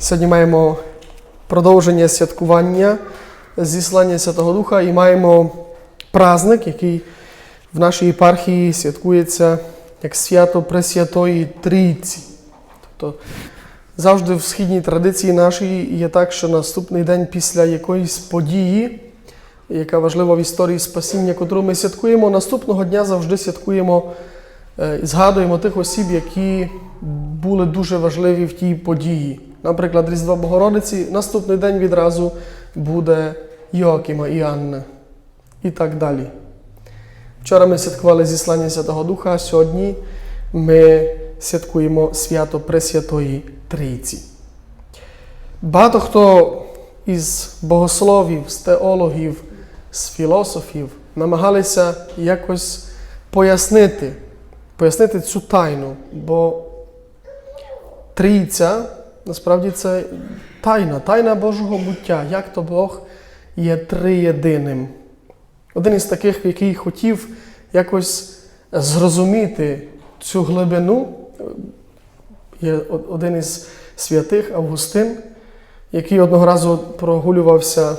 Сьогодні маємо продовження святкування зіслання Святого Духа і маємо праздник, який в нашій єпархії святкується як свято Пресвятої Трійці. Тобто завжди в східній традиції нашій є так, що наступний день після якоїсь події, яка важлива в історії спасіння, котру ми святкуємо, наступного дня завжди святкуємо, е, згадуємо тих осіб, які були дуже важливі в тій події. Наприклад, Різдва Богородиці, наступний день відразу буде Йоакима і Анна. І так далі. Вчора ми святкували зіслання Святого Духа, а сьогодні ми святкуємо свято Пресвятої Трійці. Багато хто із богословів, з теологів, з філософів намагалися якось пояснити, пояснити цю тайну, бо трійця насправді це тайна, тайна Божого буття, як то Бог є триєдиним. Один із таких, який хотів якось зрозуміти цю глибину, є один із святих Августин, який одного разу прогулювався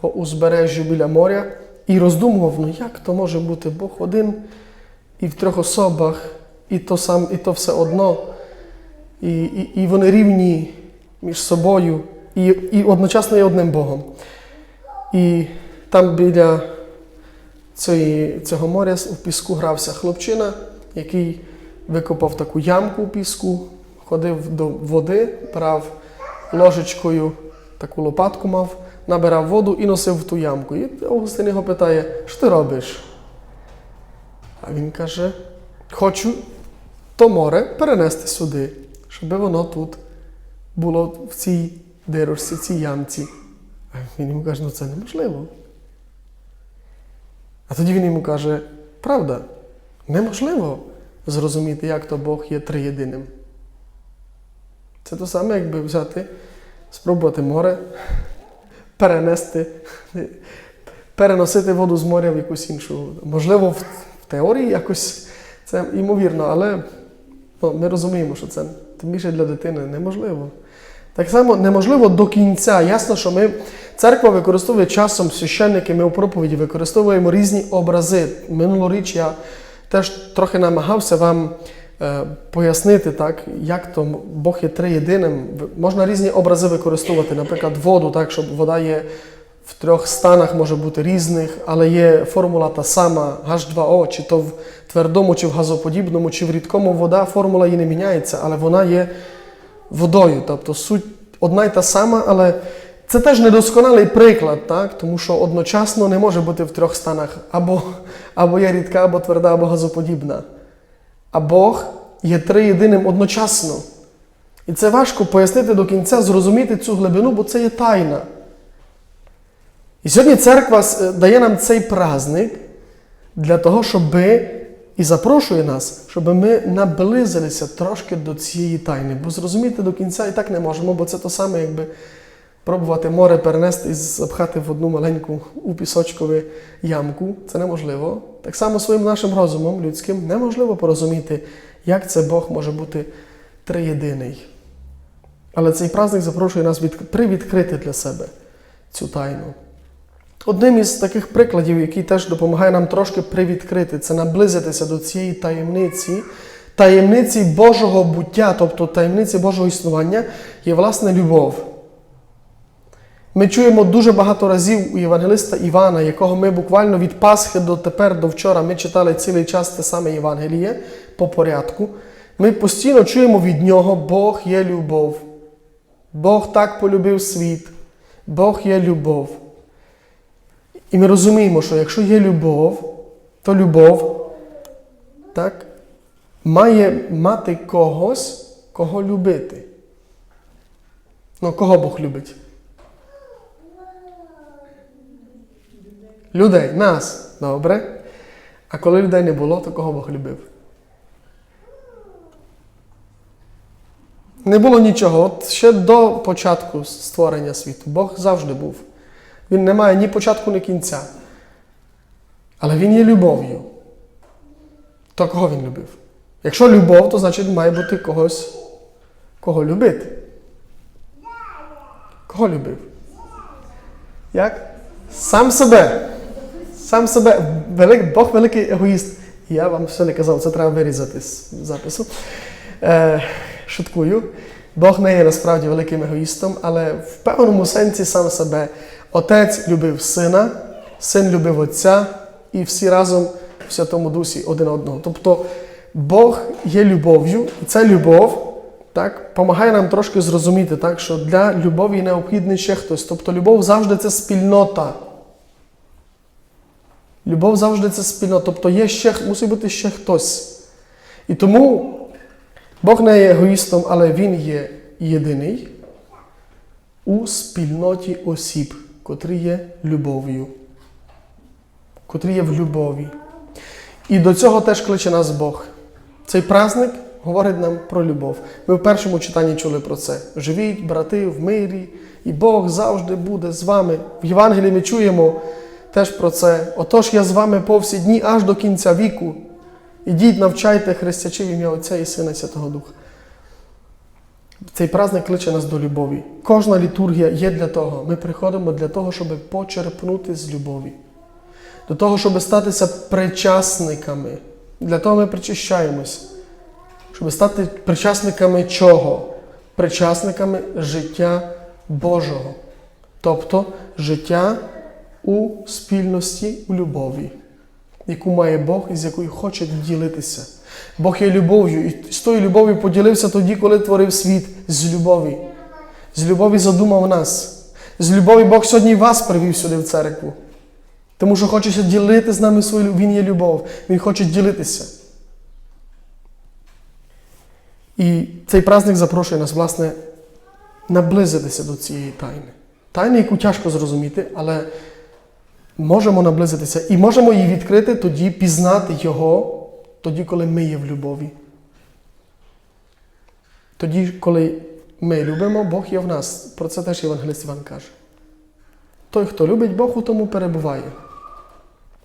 по узбережжю біля моря і роздумував, ну як то може бути Бог один і в трьох особах, і то, сам, і то все одно, і, і, і вони рівні між собою, і, і одночасно є одним Богом. І там біля цієї, цього моря в піску грався хлопчина, який викопав таку ямку у піску, ходив до води, брав ложечкою таку лопатку мав, набирав воду і носив в ту ямку. І Августин його питає, що ти робиш? А він каже: хочу то море перенести сюди, щоб воно тут було в цій дирочці, цій ямці. А він йому каже, ну це неможливо. А тоді він йому каже, правда, неможливо зрозуміти, як то Бог є триєдиним. Це те саме, якби взяти, спробувати море, перенести, переносити воду з моря в якусь іншу. Можливо, в, теорії якось це ймовірно, але ну, ми розуміємо, що це тим більше для дитини неможливо. Так само неможливо до кінця. Ясно, що ми церква використовує часом священники, ми у проповіді використовуємо різні образи. Минулоріч я теж трохи намагався вам е, пояснити, так, як то Бог є триєдиним. Можна різні образи використовувати, наприклад, воду, так, щоб вода є в трьох станах може бути різних, але є формула та сама H2O, чи то в твердому, чи в газоподібному, чи в рідкому вода, формула її не міняється, але вона є водою. Тобто суть одна й та сама, але це теж недосконалий приклад, так? тому що одночасно не може бути в трьох станах або, або є рідка, або тверда, або газоподібна. А Бог є триєдиним одночасно. І це важко пояснити до кінця, зрозуміти цю глибину, бо це є тайна. І сьогодні церква дає нам цей праздник для того, щоб і запрошує нас, щоб ми наблизилися трошки до цієї тайни. Бо зрозуміти до кінця і так не можемо, бо це то саме, якби пробувати море перенести і запхати в одну маленьку у пісочкову ямку. Це неможливо. Так само своїм нашим розумом людським неможливо порозуміти, як це Бог може бути триєдиний. Але цей праздник запрошує нас від... привідкрити для себе цю тайну. Одним із таких прикладів, який теж допомагає нам трошки привідкрити, це наблизитися до цієї таємниці, таємниці Божого буття, тобто таємниці Божого існування, є власне любов. Ми чуємо дуже багато разів у Євангелиста Івана, якого ми буквально від Пасхи до тепер, до вчора, ми читали цілий час те саме Євангеліє по порядку. Ми постійно чуємо від нього Бог є любов. Бог так полюбив світ. Бог є любов. І ми розуміємо, що якщо є любов, то любов так, має мати когось, кого любити. Ну, кого Бог любить? Людей, нас, добре. А коли людей не було, то кого Бог любив? Не було нічого. От ще до початку створення світу Бог завжди був. Він не має ні початку, ні кінця. Але він є любов'ю. То кого він любив? Якщо любов, то значить має бути когось, кого любити. Кого любив? Як? Сам себе. Сам себе. Велик, Бог великий егоїст. Я вам все не казав, це треба вирізати з запису. Е, шуткую. Бог не є насправді великим егоїстом, але в певному сенсі сам себе. Отець любив сина, син любив отця, і всі разом в Святому Дусі один одного. Тобто Бог є любов'ю, і ця любов так, допомагає нам трошки зрозуміти, так, що для любові необхідний ще хтось. Тобто любов завжди це спільнота. Любов завжди це спільнота. Тобто є ще, мусить бути ще хтось. І тому Бог не є егоїстом, але Він є єдиний у спільноті осіб, котрі є любов'ю. Котрі є в любові. І до цього теж кличе нас Бог. Цей праздник говорить нам про любов. Ми в першому читанні чули про це. Живіть, брати, в мирі, і Бог завжди буде з вами. В Євангелії ми чуємо теж про це. Отож я з вами по всі дні аж до кінця віку. Ідіть, навчайте хрестячи ім'я Отця і Сина Святого Духа. Цей праздник кличе нас до любові. Кожна літургія є для того. Ми приходимо для того, щоб почерпнути з любові. До того, щоб статися причасниками. Для того ми причащаємось. Щоб стати причасниками чого? Причасниками життя Божого. Тобто життя у спільності, у любові, яку має Бог і з якою хоче ділитися. Бог є любов'ю, і з тою любов'ю поділився тоді, коли творив світ з любові. З любові задумав нас. З любові Бог сьогодні вас привів сюди в церкву. Тому що хоче ділити з нами свою. Він є любов. Він хоче ділитися. І цей праздник запрошує нас, власне, наблизитися до цієї тайни. Тайни, яку тяжко зрозуміти, але можемо наблизитися і можемо її відкрити тоді, пізнати Його, тоді, коли ми є в любові. Тоді, коли ми любимо, Бог є в нас. Про це теж Євангелист Іван каже. Той, хто любить Бог, у тому перебуває.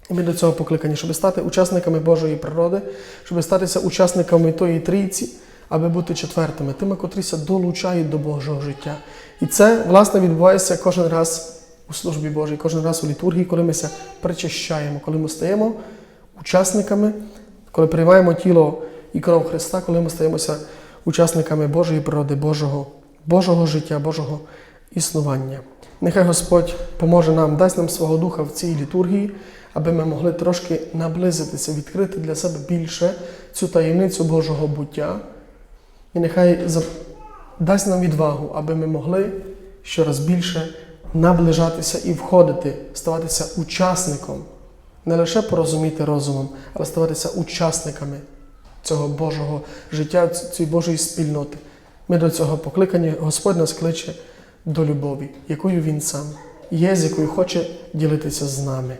І ми до цього покликані, щоб стати учасниками Божої природи, щоб статися учасниками тої трійці, аби бути четвертими, тими, котріся долучають до Божого життя. І це, власне, відбувається кожен раз у службі Божій, кожен раз у літургії, коли ми ся причащаємо, коли ми стаємо учасниками, коли приймаємо тіло і кров Христа, коли ми стаємося учасниками Божої природи, Божого, Божого життя, Божого існування. Нехай Господь поможе нам, дасть нам свого духа в цій літургії, аби ми могли трошки наблизитися, відкрити для себе більше цю таємницю Божого буття. І нехай дасть нам відвагу, аби ми могли щораз більше наближатися і входити, ставатися учасником, не лише порозуміти розумом, але ставатися учасниками цього Божого життя, цієї Божої спільноти. Ми до цього покликані, Господь нас кличе до любові, якою Він сам є, з якою хоче ділитися з нами.